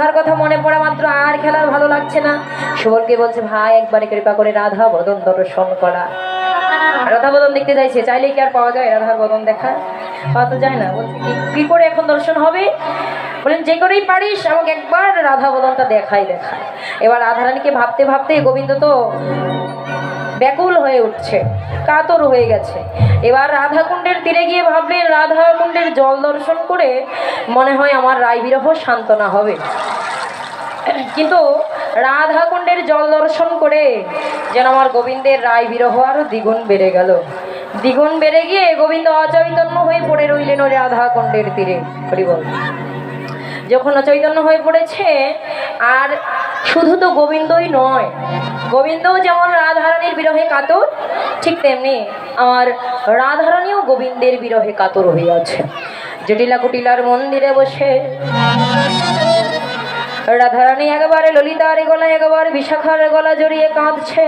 রাধার কথা মনে পড়া মাত্র, আর খেলার ভালো লাগছে না। সুবলকে বলছে, ভাই, একবারে কৃপা করে রাধা বদন দর্শন করা। রাধা বদন দেখতে চাইছে চাইলে কি আর পাওয়া যায় রাধার বদন দেখা পাওয়া তো যায় না। বলছে, কি কি করে এখন দর্শন হবে? বলেন, যে করেই পারিস, আমাকে একবার রাধা বদনটা দেখাই দেখায় এবার রাধারানীকে ভাবতে ভাবতে, গোবিন্দ তো ব্যাকুল হয়ে উঠছে, কাতর হয়ে গেছে। এবার রাধাকুণ্ডের তীরে গিয়ে ভাবলেন রাধাকুণ্ডের জল দর্শন করে মনে হয় আমার রায় বিরহ সান্ত্বনা হবে। কিন্তু রাধাকুণ্ডের জল দর্শন করে যেন আমার গোবিন্দের রায় বিরহ আরও দ্বিগুণ বেড়ে গেল। দ্বিগুণ বেড়ে গিয়ে গোবিন্দ অচৈতন্য হয়ে পড়ে রইলেন ওই রাধাকুণ্ডের তীরে। হরি বল যখন অচৈতন্য হয়ে পড়েছে, আর শুধু তো গোবিন্দই নয়, গোবিন্দও যেমন রাধারানীর বিরহে কাতর, ঠিক তেমনি আমার রাধারানীও গোবিন্দের বিরহে কাতর হইয়াছে জটিলা কুটিলার মন্দিরে বসে রাধারানী একবারে ললিতার গলা একবার বিশাখার গলা জড়িয়ে কাঁদছে।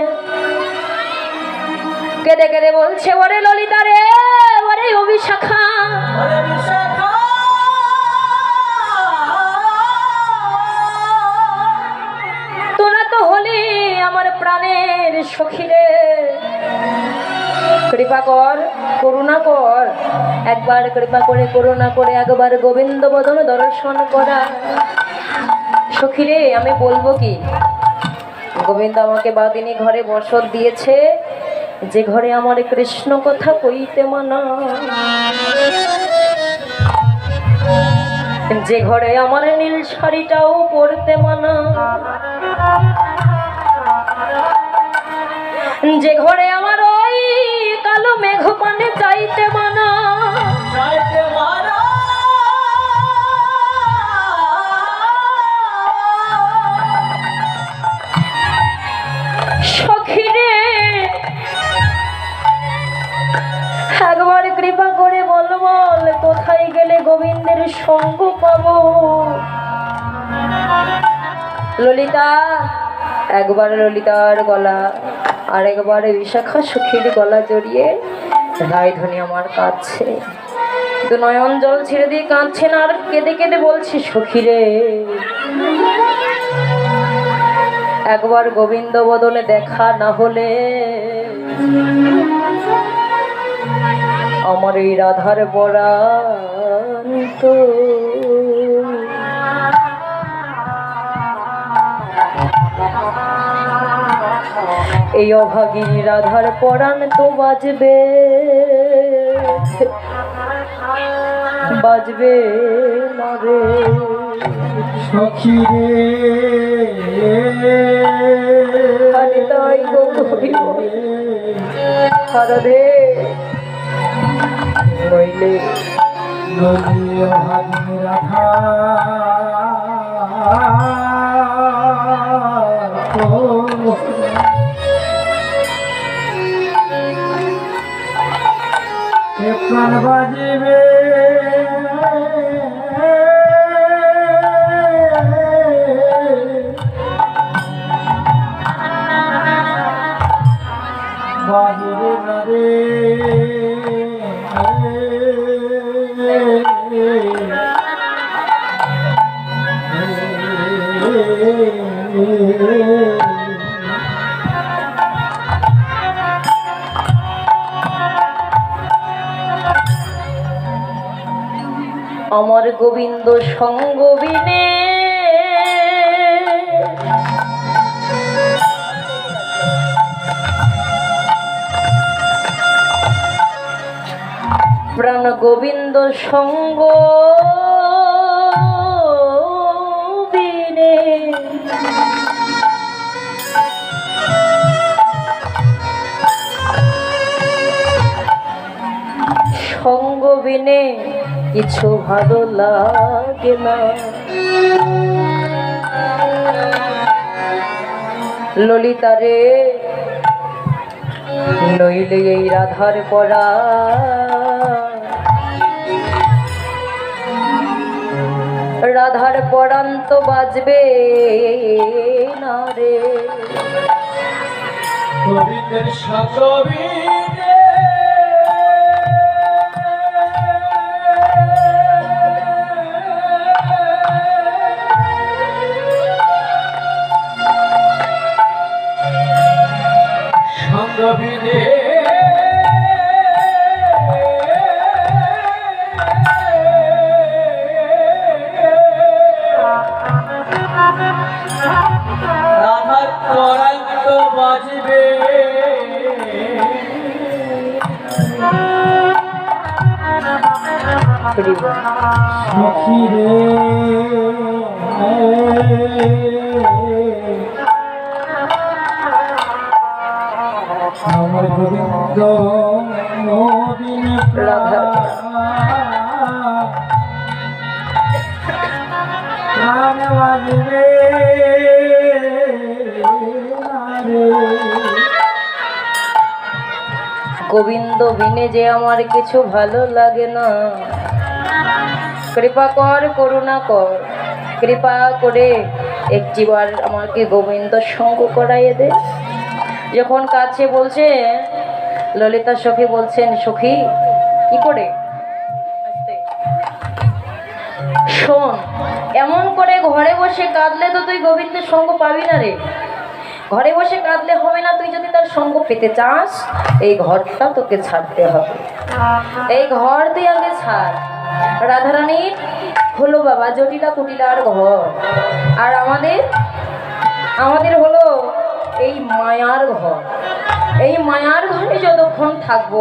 কেঁদে কেঁদে বলছে, ওরে ললিতা রে, ওরে ও আমার প্রাণের সখী রে কৃপা কর, করুণা কর। একবার কৃপা করে, করুণা করে, একবার গোবিন্দ বদন দর্শন করা। সখী রে আমি বলব কি? গোবিন্দ আমাকে বাদিনী ঘরে বসত দিয়েছে। যে ঘরে আমার কৃষ্ণ কথা কইতে মানা। যে ঘরে আমার নীল শাড়িটাও পরতে মানা। যে ঘরে আমার ওই কালো মেঘ পানে চাইতে মানা। সখিরে একবার কৃপা করে বল বল কোথায় গেলে গোবিন্দের সঙ্গ পাবো? ললিতা একবার ললিতার গলা আর একবার বিশাখা সুখীর গলা জড়িয়ে রায়ধনী আমার কাঁদছে। তো নয়ন জল ছেড়ে দিয়ে কাঁদছেন আর কেঁদে কেঁদে বলছে, সখীরে। একবার গোবিন্দ বদলে দেখা না হলে আমার এই রাধার বরান এই অভাগিনী রাধার পরাণ তো বাজবে। বাজবে না রে। সখী রে। তাই গৌরী হারাধে নইলে রাধা। ও এ গোবিন্দ সঙ্গ বিনে। প্রাণ গোবিন্দ সঙ্গ বিনে। সঙ্গ বিনে। কিছু ভালো লাগে না। ললিতারে নইলে এই রাধার পরা রাধার পরাণ তো বাজবে না রে। বিনে রাধার পরাঙ্ক বাজবে। রে। গোবিন্দ গোবিন্দ বিনে যে আমার কিছু ভালো লাগে না। কৃপা কর, করুণা কর। কৃপা করে একটিবার আমাকে গোবিন্দ সঙ্গ করাইয়ে দে। যখন কাছে বলছে, ললিতা সখী বলছেন, সখী, কি করে? শোন, এমন করে ঘরে বসে কাঁদলে তো তুই গোবিন্দের সঙ্গ পাবি না রে। ঘরে বসে কাঁদলে হবে না, তুই যদি তার সঙ্গ পেতে চাস, এই ঘরটা তোকে ছাড়তে হবে। এই ঘর তুই আগে ছাড়। রাধারানীর হলো বাবা, জটিলা কুটিলার ঘর। আর আমাদের আমাদের হলো এই মায়ার ঘর। এই মায়ার ঘরে যতক্ষণ থাকব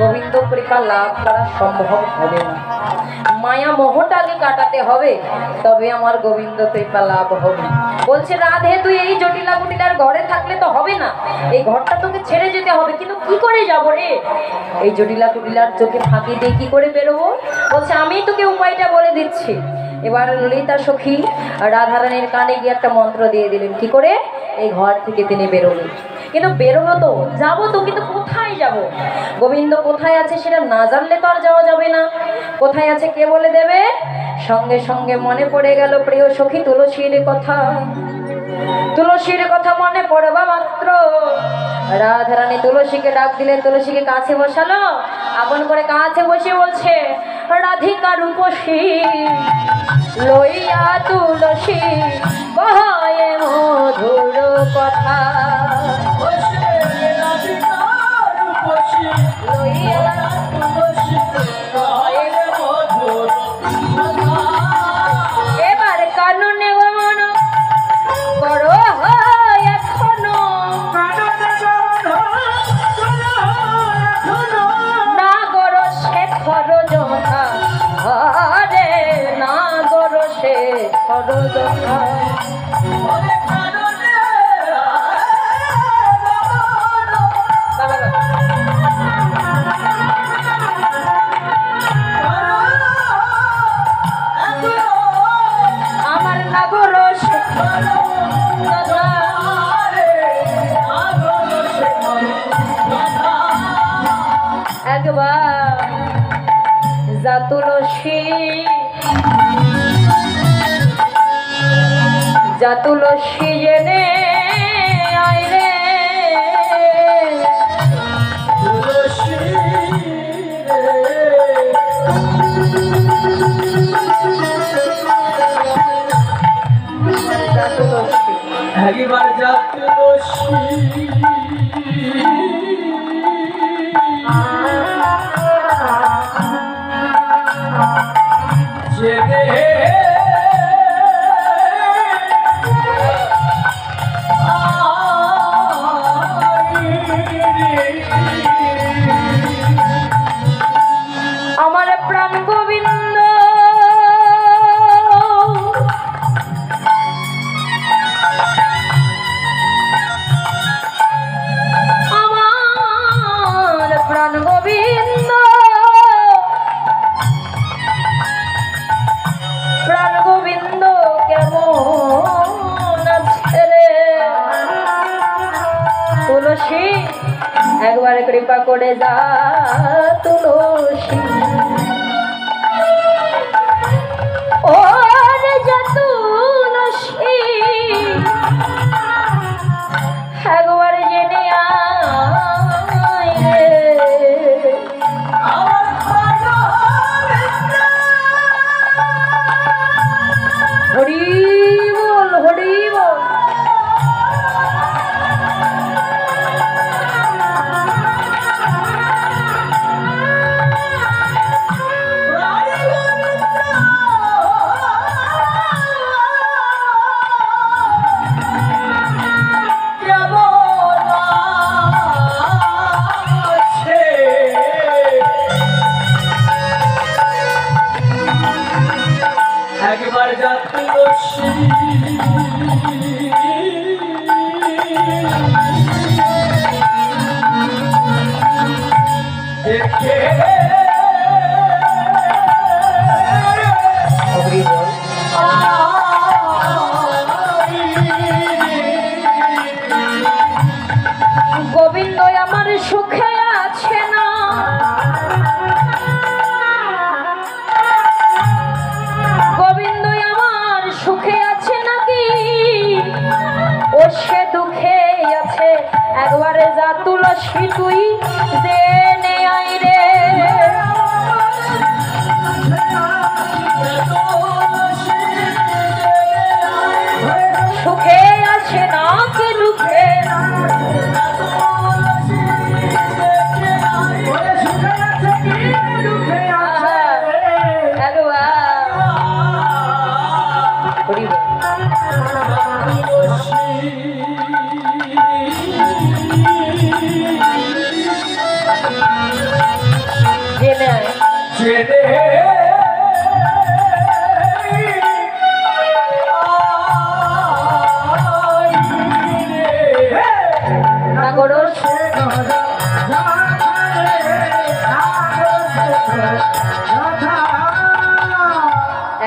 গোবিন্দ কৃপা লাভ করা সম্ভব হবে না। মায়া মোহটাকে কাটাতে হবে, তবে আমার গোবিন্দ কৃপা লাভ হবে। বলছে, রাধে, তুই এই জটিলা কুটিলার ঘরে থাকলে তো হবে না। এই ঘরটা তোকে ছেড়ে যেতে হবে, কিন্তু কি করে যাব রে? এই জটিলা কুটিলার চোখে ফাঁকি দিয়ে কি করে বেরোবো? বলছে, আমি তোকে উপায়টা বলে দিচ্ছি। এবার ললিতা সখী রাধারানীর কানে গিয়ে একটা মন্ত্র দিয়ে দিলেন। কি করে? এই ঘর থেকে তিনি বেরোলেন। কিন্তু বেরোবো তো, যাব তো, কিন্তু কোথায় যাব? গোবিন্দ কোথায় আছে সেটা না জানলে তো আর যাওয়া যাবে না। কোথায় আছে কে বলে দেবে? সঙ্গে সঙ্গে মনে পড়ে গেল প্রিয় সখী তুলসীর কথা। তুলসীর কথা মনে পড়বা মাত্র। রাধারানী তুলসীকে ডাক দিলেন তুলসীকে কাছে বসালো। আপন করে কাছে বসে বলছে, রাধিকা রূপসী, লইয়া তুলসী বহায়ে মধুর কথা। শেখর তুলসী জেনে আইরে যা তুলসী একবার যাতে আমার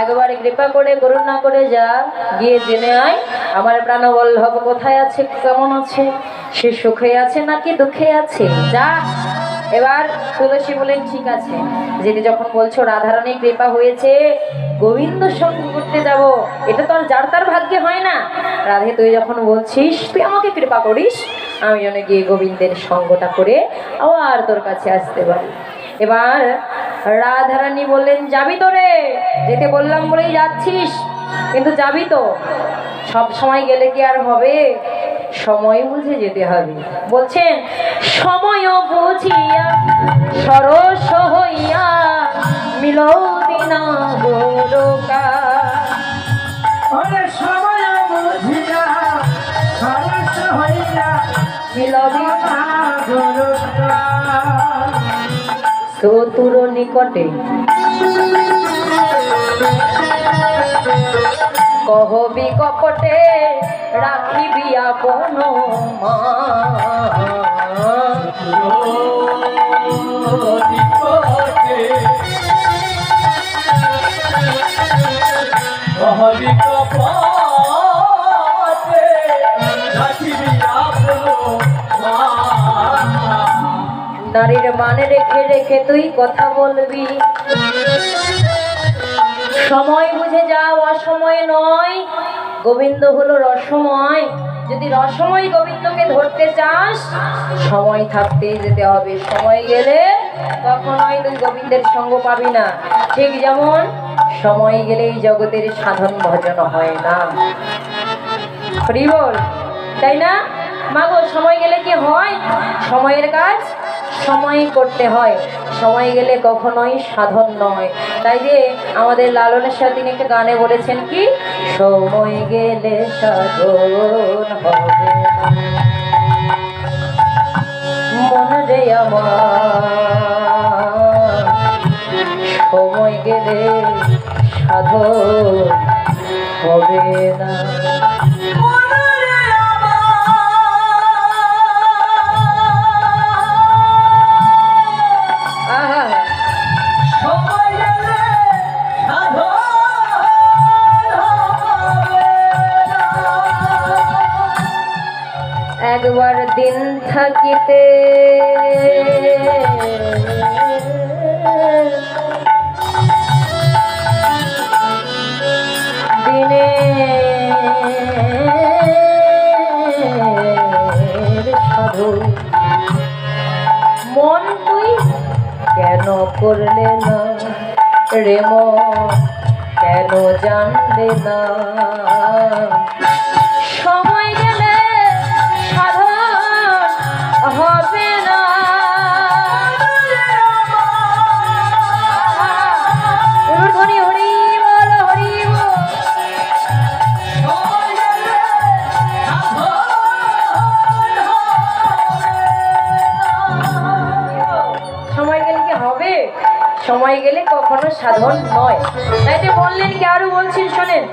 একবার কৃপা করে, করুণা করে যা, গিয়ে জেনে আয়, আমার প্রাণবল্লভ কোথায় আছে, কেমন আছে? সে সুখে আছে নাকি দুঃখে আছে? যা, এবার তুলসী বলেন ঠিক আছে। যেটি যখন বলছো, রাধারানী কৃপা হয়েছে, গোবিন্দ সঙ্গ করতে যাব। এটা তো আর যার তার ভাগ্যে হয় না। রাধে, তুই যখন বলছিস, তুই আমাকে কৃপা করিস। আমি যেন গিয়ে গোবিন্দের সঙ্গটা করে আবার তোর কাছে আসতে পারি। এবার রাধারানী বললেন, যাবি তো রে? যেতে বললাম বলেই যাচ্ছিস, কিন্তু যাবি তো। সব সময় গেলে কি আর হবে? সময় বুঝে যেতে হবে। বলছেন সময় বুঝিয়া, সরস হইয়া মিলতি না গোরকা মিলবি চতুর নিকটে কহবি কপটে রাখিবি আপন মা হরি কপাতে নারীর মানে রেখে রেখে তুই কথা বলবি। সময় বুঝে যাও, অসময় নয়। গোবিন্দ হলো রসময়। যদি রসময় গোবিন্দকে ধরতে চাস, সময় থাকতে যেতে হবে। সময় গেলে কখনোই তুই গোবিন্দের সঙ্গ পাবি না। ঠিক যেমন সময় গেলেই জগতের সাধন ভজন হয় না। তাই না? মাগো, সময় গেলে কি হয়? সময়ের কাজ সময় করতে হয়। সময় গেলে কখনোই সাধন নয়। তাই যে আমাদের লালনের সাথে তিনি একটা গানে বলেছেন কি? সময় গেলে সাধন হবে। মন রে আমার, সময় গেলে সাধন হবে না। দিন থাকিতে। দিনে সাধু। মন তুই কেন করলে না? রে কেন জানলে না? সময় সময় গেলে কখনো সাধন নয়। তাই যে বললেন কি আরও বলছেন, শোনেন।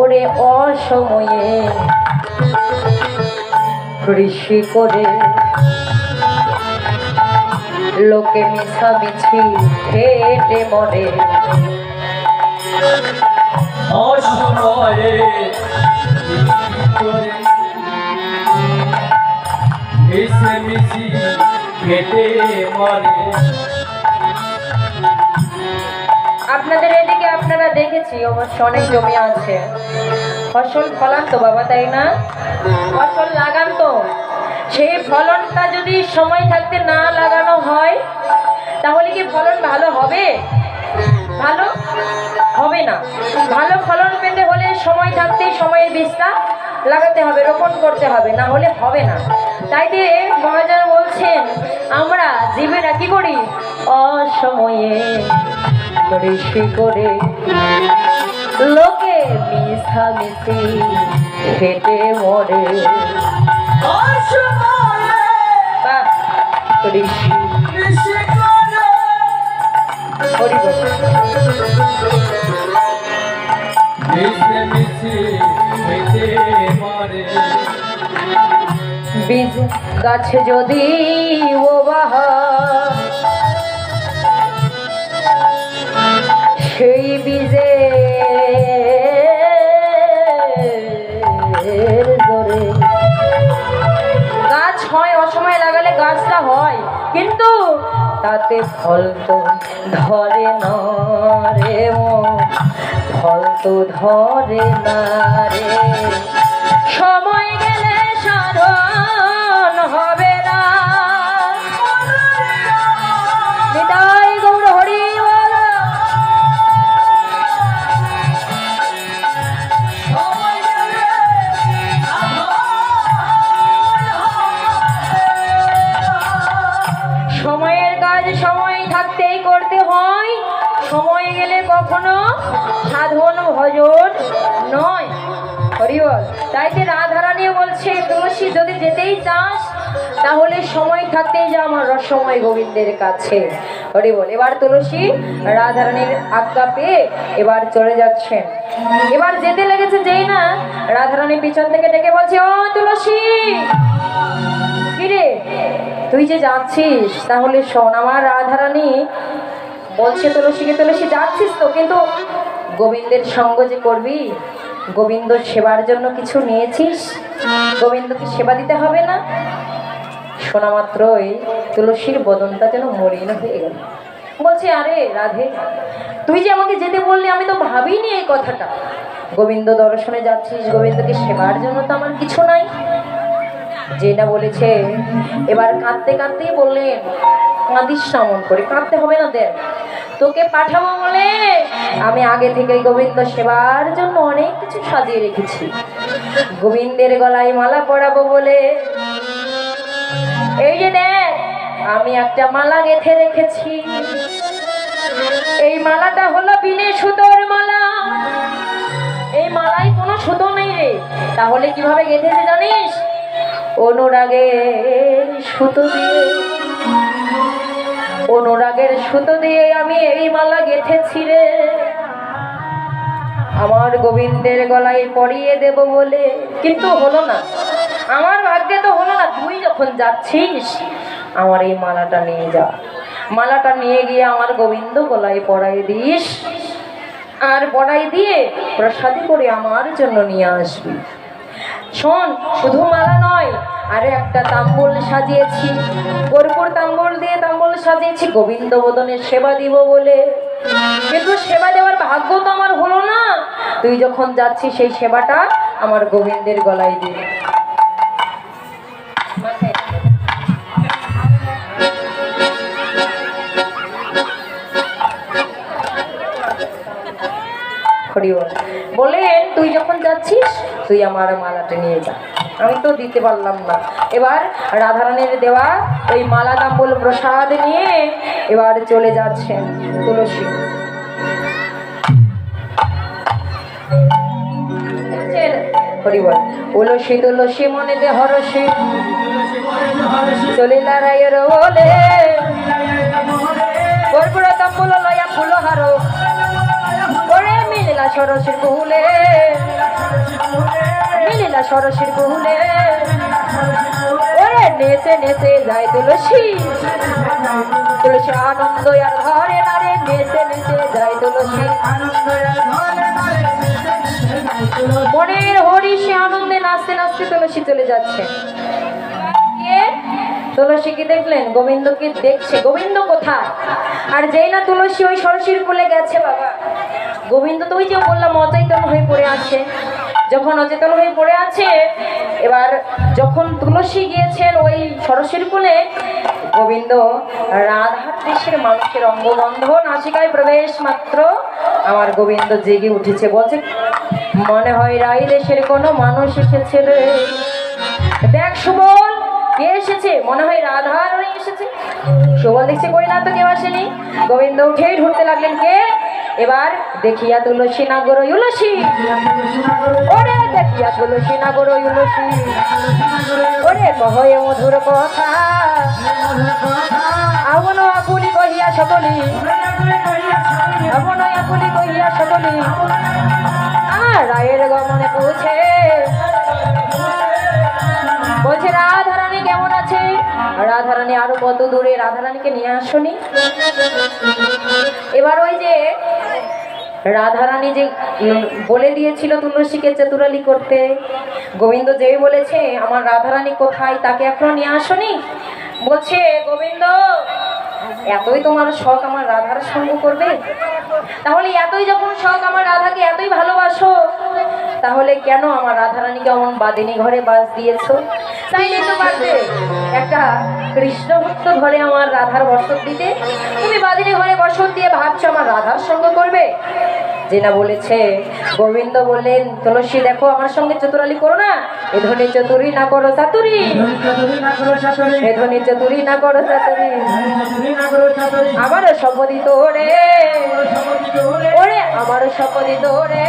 ওরে অসময়ে কৃষি করে লোকে মিছামিছি হেঁটে মরে। অসময়ে মিশে কেটে মরে। আপনাদের এদিকে আপনারা দেখেছি, অবশ্য অনেক জমি আছে। ফসল ফলান তো বাবা, তাই না? ফসল লাগান তো। সেই ফলনটা যদি সময় থাকতে না লাগানো হয়, তাহলে কি ফলন ভালো হবে? ভালো? হবে না। ভালো ফলন পেতে হলে সময় থাকতেই সময়ের বীজটা লাগাতে হবে, রোপণ করতে হবে, না হলে হবে না। তাই দিয়ে মহাজন বলছেন, আমরা জীবেরা কি করি? অসময়ে করে লোকে মিশামিশি খেটে মরে। মিশে মরে বীজ গাছে যদি ও সেই বীজে গাছ হয়, অসময়ে লাগালে গাছটা হয়, কিন্তু তাতে ফল তো ধরে না রে মন। ফল তো ধরে না রে। সময় গেলে সাধন তাইতে রাধারানীও বলছে, তুলসী, যদি যেতেই চাস, তাহলে সময় থাকতেই যা, আমার রসময় গোবিন্দের কাছে। হরিবল এবার তুলসী, রাধারানীর আজ্ঞা পেয়ে এবার চলে যাচ্ছেন। এবার যেতে লেগেছে যেই না, রাধারানী পিছন থেকে ডেকে বলছে, ও তুলসী, কিরে, তুই যে যাচ্ছিস, তাহলে শোন, আমার রাধারানী বলছে তুলসীকে, তুলসী, যাচ্ছিস তো, কিন্তু গোবিন্দের সঙ্গ যে করবি গোবিন্দ সেবার জন্য কিছু নিয়েছিস? গোবিন্দকে সেবা দিতে হবে না? শোনা মাত্রই তুলসীর বদনটা যেন মলিন হয়ে গেল। বলছে, আরে রাধে, তুই যে আমাকে যেতে বললি, আমি তো ভাবিনি এই কথাটা। গোবিন্দ দর্শনে যাচ্ছিস, গোবিন্দকে সেবার জন্য তো আমার কিছু নাই। যেটা বলেছে, এবার কাঁদতে কাঁদতেই বললেন, কাঁদিস না মন করে, কাঁদতে হবে না দেখ। তোকে পাঠাবো বলে আমি আগে থেকে গোবিন্দ সেবার জন্য অনেক কিছু সাজিয়ে রেখেছি। গোবিন্দের গলায় মালা পরাবো বলে। এই যে দেখ, আমি একটা মালা গেঁথে রেখেছি। এই মালাটা হলো বিনে সুতোর মালা। এই মালায় কোনো সুতো নেই রে। তাহলে কীভাবে গেঁথেছে জানিস? অনুরাগে সুতো দিয়ে অনুরাগের সুতো দিয়ে আমি এই মালা গেঁথেছি রে। আমার গোবিন্দের গলায় পরিয়ে দেব বলে। কিন্তু হলো না। আমার ভাগ্যে তো হলো না। তুই যখন যাচ্ছিস, আমার এই মালাটা নিয়ে যা। মালাটা নিয়ে গিয়ে আমার গোবিন্দ গলায় পরাই দিস। আর পড়াই দিয়ে প্রসাদি করে আমার জন্য নিয়ে আসবি। শোন, শুধু মালা নয় আরে একটা তাম্বুল সাজিয়েছি। কর্পূর তাম্বুল দিয়ে তাম্বুল সাজিয়েছি গোবিন্দ বদনের সেবা দিব বলে। কিন্তু সেবা দেওয়ার ভাগ্য তো আমার হলো না। তুই যখন যাচ্ছিস, সেই সেবাটা আমার গোবিন্দের গলায় দিয়ে। বলেন তুই যখন যাচ্ছিস, তুই আমার মালাটা নিয়ে যা। আমি তো দিতে পারলাম না। এবার রাধারানীর দেওয়া ওই মালা দাম্বল প্রসাদ নিয়ে এবার চলে যাচ্ছেন তুলসী। হরিবল তুলসী তুলসী মনেতে হরসী চলিলা রায়ের বলে কর্পুর তাম্বুল লয়া ফুল হার। করে মিলিলা সরসী কুলে মিলিলা সরসের কুলে ওরে নেচে নেচে যায় তুলসী। তুলসী আনন্দ আর ঘরে নারে নেচে নেচে যায় তুলসী। মনের হরিষে আনন্দে নাচতে নাচতে তুলসী চলে যাচ্ছে। গিয়ে তুলসীকে দেখলেন? গোবিন্দ কি দেখছে? গোবিন্দ কোথায়? আর যেই না তুলসী ওই সরসির কোলে গেছে বাবা। গোবিন্দ তো ওই যে বললাম অচেতন হয়ে পড়ে আছে। যখন অচেতন হয়ে পড়ে আছে, এবার যখন তুলসী গিয়েছেন ওই সরস্বীর কুলে গোবিন্দ রাধার দেশের মানুষের অঙ্গবন্ধ নাসিকায় প্রবেশ মাত্র। আমার গোবিন্দ জেগে উঠেছে, বলছে, মনে হয় রাই দেশের কোনো মানুষ এসেছে দেখ সুবল কে এসেছে? মনে হয় রাধা রানী এসেছে। সুবল দেখছে কই না তো কেউ আসেনি। গোবিন্দ উঠেই ঢুকতে লাগলেন কে? এবার দেখিয়া তুলসী নাগর উলসী ওরে দেখিয়া তুলসী নাগর উলসী ওরে কহয়ে মধুর কথা। আমন আকুলি কহিয়া সকলি। আমন আকুলি কহিয়া সকলি। আর রায়ের গমনে পৌঁছে রাধারানী আরও কত দূরে? রাধারানীকে নিয়ে আসনি। এবার ওই যে রাধারানী যে বলে দিয়েছিল তুলসীকে চতুরালি করতে। গোবিন্দ যে বলেছে, আমার রাধারানী কোথায়? তাকে এখনও নিয়ে আসনি? বলছে, গোবিন্দ, এতই তোমার শখ আমার রাধার সঙ্গ করবে? তাহলে এতই যখন শখ আমার রাধাকে এতই ভালোবাসো তাহলে কেন আমার রাধারানীকে অমন বাদিনী ঘরে বাস দিয়েছ? চাইলে তো পারতে একটা কৃষ্ণ ভক্ত ঘরে আমার রাধার বসত দিতে তুমি বাদিনী ঘরে বসত দিয়ে ভাবছ আমার রাধার সঙ্গ করবে? জেনা বলেছে গোবিন্দ বললেন তুলসী দেখো আমার সঙ্গে চতুরালি করো না। এ ধনে চতুরি না করো চাতুরি। এ ধনে চতুরি না করো চাতুরি। আমার শপথি তোরে ওরে আমার শপথি তোরে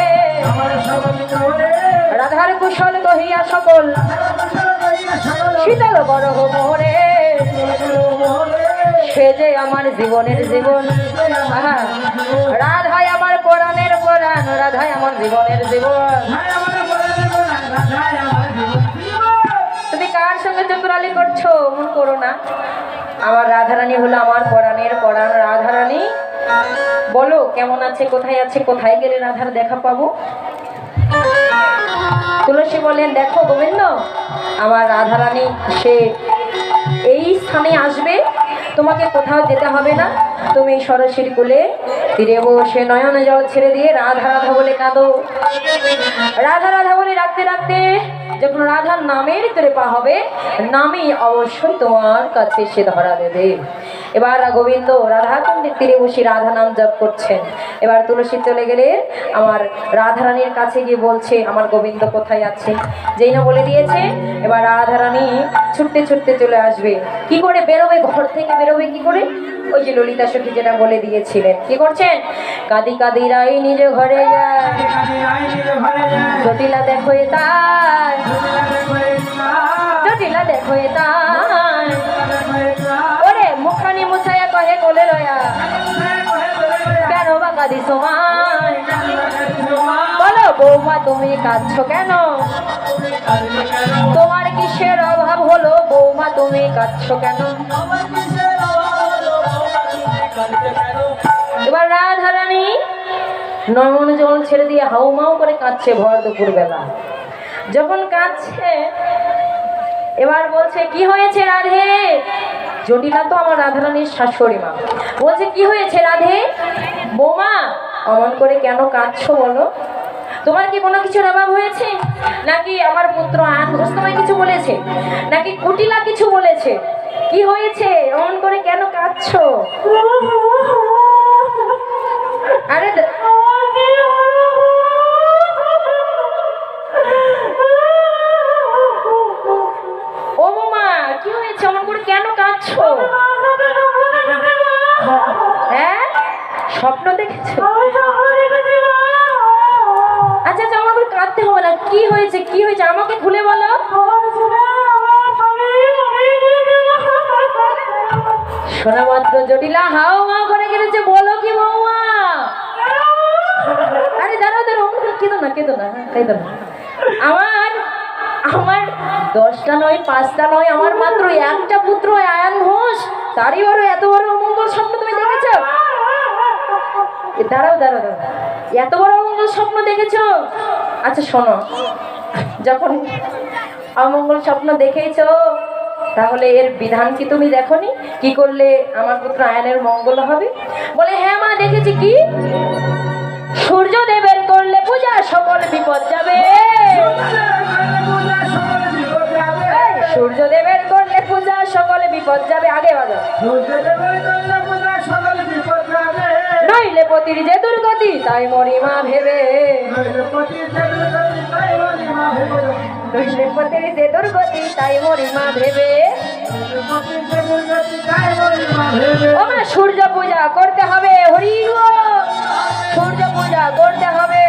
রাধার কুশল কহিয়া সকল শীতল বরহ মোরে সে যে আমার জীবনের জীবন। রাধাই আমার কোরআনের কোরআন রাধাই আমার জীবনের জীবন। তুমি কার সঙ্গে চতুরালি করছ? মন করো না। আমার রাধারানী হলো আমার পরাণের পরাণ রাধারানী বলো, কেমন আছে, কোথায় আছে, কোথায় গেলে রাধার দেখা পাবো? তুলসী বলেন দেখো গোবিন্দ, আমার রাধারানী, সে এই স্থানে আসবে, তোমাকে কোথাও যেতে হবে না। তুমি সরস্বতী কোলে তীরে বসে নয়ন জল ছেড়ে দিয়ে, রাধা রাধা বলে কাঁদো। রাধা রাধা বলে রাখতে রাখতে যখন রাধার নামের কৃপা হবে নামই অবশ্যই তোমার কাছে সে ধরা দেবে। এবার গোবিন্দ রাধা কুণ্ডের তীরে বসে রাধা নাম জপ করছেন। এবার তুলসী চলে গেলে আমার রাধারানীর কাছে গিয়ে বলছে আমার গোবিন্দ কোথায় আছে? যেই না বলে দিয়েছে। এবার রাধারানী ছুটতে ছুটতে চলে আসবে। কি করে বেরোবে? ঘর থেকে বেরোবে কি করে? ওই যে ললিতা সখী যেটা বলে দিয়েছিলেন। কি করছেন? কাদি কাদি রাই নিজ ঘরে যায়। জটিলা দেখো তাই জটিলা দেখো কেন বলো বৌমা তুমি কাঁদছো কেন তোমার কিসের অভাব হলো বৌমা তুমি কাঁদছো কেন এবার রাধারানী নয়ন জল ছেড়ে দিয়ে হাউমাউ করে কাঁদছে ভর দুপুর বেলা যখন কাঁদছে, এবার বলছে, কি হয়েছে রাধে? জটিলা তো আমার রাধারানীর শাশুড়ি মা। বলছে, কি হয়েছে রাধে? বৌমা, অমন করে কেন কাঁদছো বলো? তোমার কি কোনো কিছুর অভাব হয়েছে? নাকি আমার পুত্র আন তোমায় কিছু বলেছে? নাকি কুটিলা কিছু বলেছে? কি হয়েছে? অমন করে কেন কাঁদছো? আরে কি হয়েছে? অমন করে কেন কাঁদছো? হ্যাঁ? স্বপ্ন দেখেছ? আচ্ছা আচ্ছা আমার করে কাঁদতে হবে না। কি হয়েছে? কি হয়েছে? আমাকে খুলে বলো। শোনা মাত্র জটিলা। হাও মাও করে কেটেছে বলো কি বৌমা আরে দাঁড়াও দাঁড়াও। না কেঁদো না হ্যাঁ, কেঁদো না। আমার আমার দশটা নয়, পাঁচটা নয়, আমার মাত্র একটা পুত্র, আয়ান ঘোষ। তারই বড়, এত বড় অমঙ্গল স্বপ্ন তুমি দেখেছ? দাঁড়াও দাঁড়াও দাঁড়াও। এত বড় অমঙ্গল স্বপ্ন দেখেছ? আচ্ছা শোনো। যখন অমঙ্গল স্বপ্ন দেখেছ তাহলে এর বিধান কি তুমি দেখনি? কি করলে আমার পুত্র আয়নের মঙ্গল হবে? বলে হ্যাঁ মা, দেখেছি কি? সূর্যদেবের করলে পূজা, সকল বিপদ যাবে। সূর্যদেবের করলে পূজা সকল বিপদ যাবে আগে বাজা নইলে পতির যে দুর্গতি তাই মরিমা ভেবে। নইলে পতির যে দুর্গতি তাই মরিমা ভেবে। সূর্য পূজা করতে হবে হরি সূর্য পূজা করতে হবে।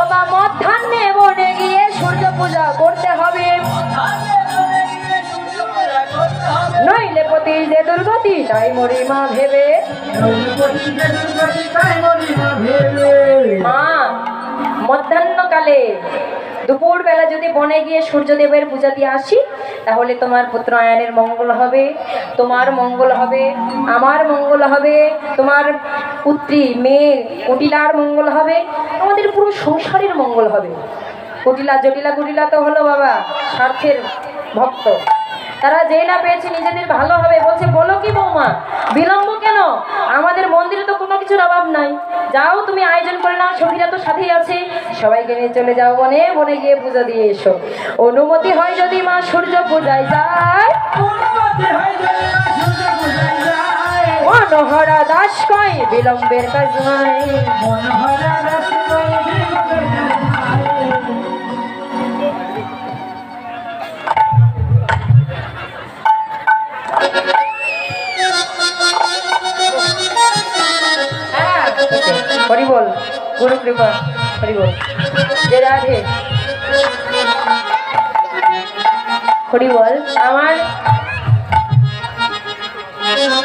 ওমা মধ্যাহ্নে সূর্য পূজা করতে হবে। নইলে পতি যে দুর্গতি, তাই মরিমা ভেবে। মা, মধ্যাহ্নকালে দুপুর বেলা যদি বনে গিয়ে সূর্যদেবের পূজা দিয়ে আসি, তাহলে তোমার পুত্র আয়নের মঙ্গল হবে, তোমার মঙ্গল হবে, আমার মঙ্গল হবে, তোমার পুত্রী মেয়ে কুটিলার মঙ্গল হবে, আমাদের পুরো সংসারের মঙ্গল হবে। কুটিলা জটিলা কুটিলা তো হলো বাবা স্বার্থের ভক্ত। তারা যেই না পেয়েছে নিজেদের ভালো হবে বলছে বলো কি বৌমা বিলম্ব কেন? আমাদের মন্দিরে তো কোনো কিছুর অভাব নাই। যাও তুমি আয়োজন করে নাও সখীরা তো সাথেই আছে। সবাইকে নিয়ে চলে যাও বনে বনে গিয়ে পূজা দিয়ে এসো। অনুমতি হয় যদি মা সূর্য পূজায় যায়। মনোহরা দাস কয় বিলম্বের কাজ হ্যাঁ গুরু কৃপা, হরি বল। যে রাধে। হরি বল, আমার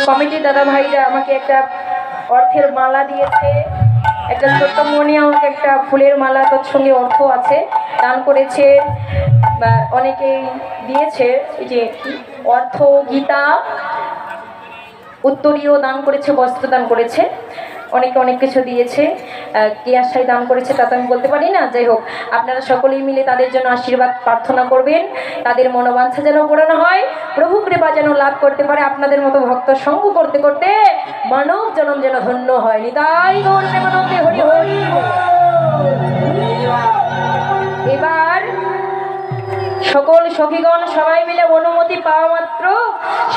কমিটি দাদা ভাইরা আমাকে একটা অর্থের মালা দিয়েছে। একটা ছোট্ট মনি আমাকে একটা ফুলের মালা, তোর সঙ্গে অর্থ আছে, দান করেছে, বা অনেকেই দিয়েছে। যে অর্থ, গীতা, উত্তরীয় দান করেছে, বস্ত্র দান করেছে। অনেকে অনেক কিছু দিয়েছে। কে আশায় দান করেছে তা তো আমি বলতে পারি না। যাই হোক, আপনারা সকলেই মিলে তাদের জন্য আশীর্বাদ, প্রার্থনা করবেন। তাদের মনোবাঞ্ছা যেন পূরণ হয়। প্রভু কৃপা যেন লাভ করতে পারে আপনাদের মতো ভক্ত সঙ্গ করতে করতে মানব জনম যেন ধন্য হয়। নিতাই তাই প্রেমানন্দে হরি হরি। সকল সখীগণ সবাই মিলে অনুমতি পাওয়া মাত্র।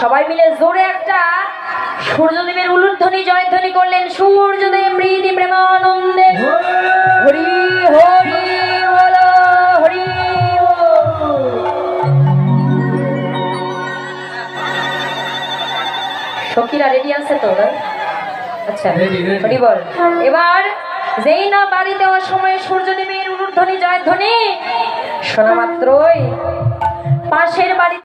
সবাই মিলে জোরে একটা সূর্যদেবের উলুধ্বনি জয়ধ্বনি করলেন। সূর্যদেব প্রীতি প্রেমানন্দে হরি হরি হরি। সখীরা রেডি আছে তো? আচ্ছা. হরি বল। এবার যেই না বাড়ি দেওয়ার সময় সূর্যদেবের জয় ধ্বনি। শোনা মাত্রই। পাশের বাড়ি